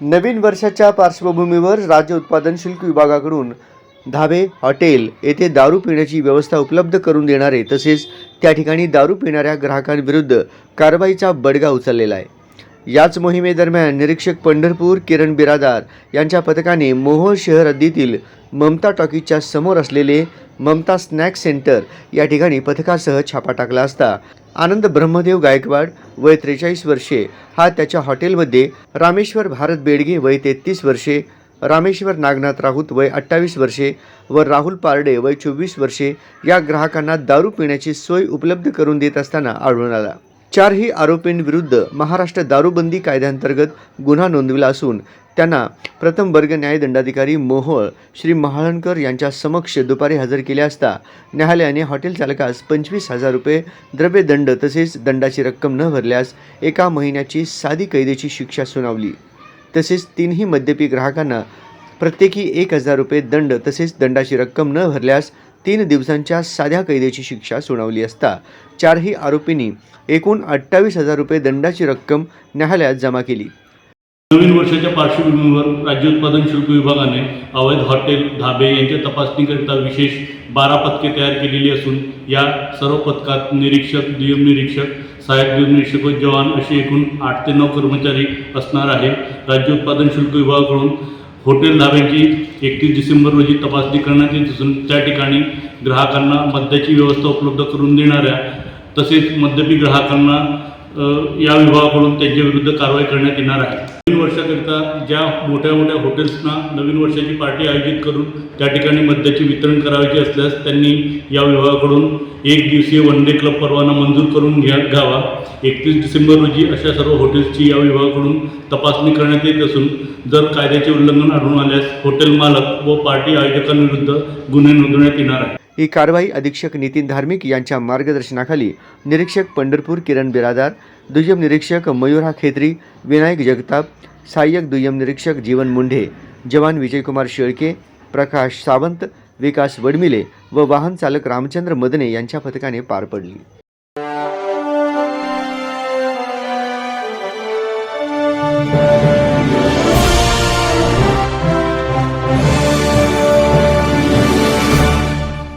नवीन वर्षाच्या पार्श्वभूमीवर राज्य उत्पादन शुल्क विभागाकडून धाबे हॉटेल येथे दारू पिण्याची व्यवस्था उपलब्ध करून देणारे तसेच त्या ठिकाणी दारू पिणाऱ्या ग्राहकांविरुद्ध कारवाईचा बडगा उचललेला आहे. याच मोहिमेदरम्यान निरीक्षक पंढरपूर किरण बिरादार यांच्या पथकाने मोहोळ शहर हद्दीतील ममता टॉकीजच्या समोर असलेले ममता स्नॅक सेंटर या ठिकाणी पथकासह छापा टाकला असता. आनंद ब्रह्मदेव गायकवाड वय त्रेचाळीस वर्षे हा त्याच्या हॉटेलमध्ये रामेश्वर भारत बेडगे वय तेहतीस वर्षे रामेश्वर नागनाथ राऊत वय अठ्ठावीस वर्षे व राहुल पारडे वय चोवीस वर्षे या ग्राहकांना दारू पिण्याची सोय उपलब्ध करून देत असताना आढळून आला. चारही आरोपींविरुद्ध महाराष्ट्र दारूबंदी कायद्याअंतर्गत गुन्हा नोंदविला असून त्यांना प्रथम वर्ग न्यायदंडाधिकारी मोहोळ श्री महाळणकर यांच्या समक्ष दुपारी हजर केले असता न्यायालयाने हॉटेल चालकास पंचवीस हजार रुपये द्रव्यदंड तसेच दंडाची रक्कम न भरल्यास एका महिन्याची साधी कैदेची शिक्षा सुनावली. तसेच तीनही मद्यपी ग्राहकांना प्रत्येकी एक हजार रुपये दंड तसेच दंडाची रक्कम न भरल्यास तीन दिवसांच्या साध्या कैदेची शिक्षा सुनावली असता चारही आरोपींनी एकूण अठ्ठावीस हजार रुपये दंडाची रक्कम न्यायालयात जमा केली. नवीन वर्षाच्या पार्श्वभूमीवर राज्य उत्पादन शुल्क विभागाने अवैध हॉटेल धाबे यांच्या तपासणीकरिता विशेष बारा पथके तयार केलेली असून या सर्व पथकात निरीक्षक दुय्यम निरीक्षक सहाय्यक दुय्यम निरीक्षक व जवान असे एकूण आठ ते नऊ कर्मचारी असणार आहे राज्य उत्पादन शुल्क विभागाकडून हॉटेल धाब्यांची एकतीस डिसेंबर रोजी तपासणी करण्यात येत असून त्या ठिकाणी ग्राहकांना मद्याची व्यवस्था उपलब्ध करून देणाऱ्या तसेच मद्यपी ग्राहकांना या विभागाकडून त्यांच्या विरुद्ध कारवाई करण्यात येणार आहे. नवीन वर्षाकरिता ज्या मोठ्या मोठ्या हॉटेल्सना नवीन वर्षाची पार्टी आयोजित करून त्या ठिकाणी मद्याचे वितरण करायचे असल्यास त्यांनी या विभागाकडून एक दिवसीय वन डे क्लब परवाना मंजूर करून घ्या घ्यावा. एकतीस डिसेंबर रोजी अशा सर्व हॉटेल्सची या विभागाकडून तपासणी करण्यात येत असून जर कायद्याचे उल्लंघन आढळून आल्यास हॉटेल मालक व पार्टी आयोजकांविरुद्ध गुन्हे नोंदवण्यात येणार आहे ही कारवाई अधीक्षक नितीन धार्मिक यांच्या मार्गदर्शनाखाली निरीक्षक पंढरपूर किरण बिरादार दुय्यम निरीक्षक मयुरा खेत्री विनायक जगताप सहाय्यक दुय्यम निरीक्षक जीवन मुंढे जवान विजयकुमार शेळके प्रकाश सावंत विकास वडमिले व वाहन चालक रामचंद्र मदने यांच्या पथकाने पार पडली.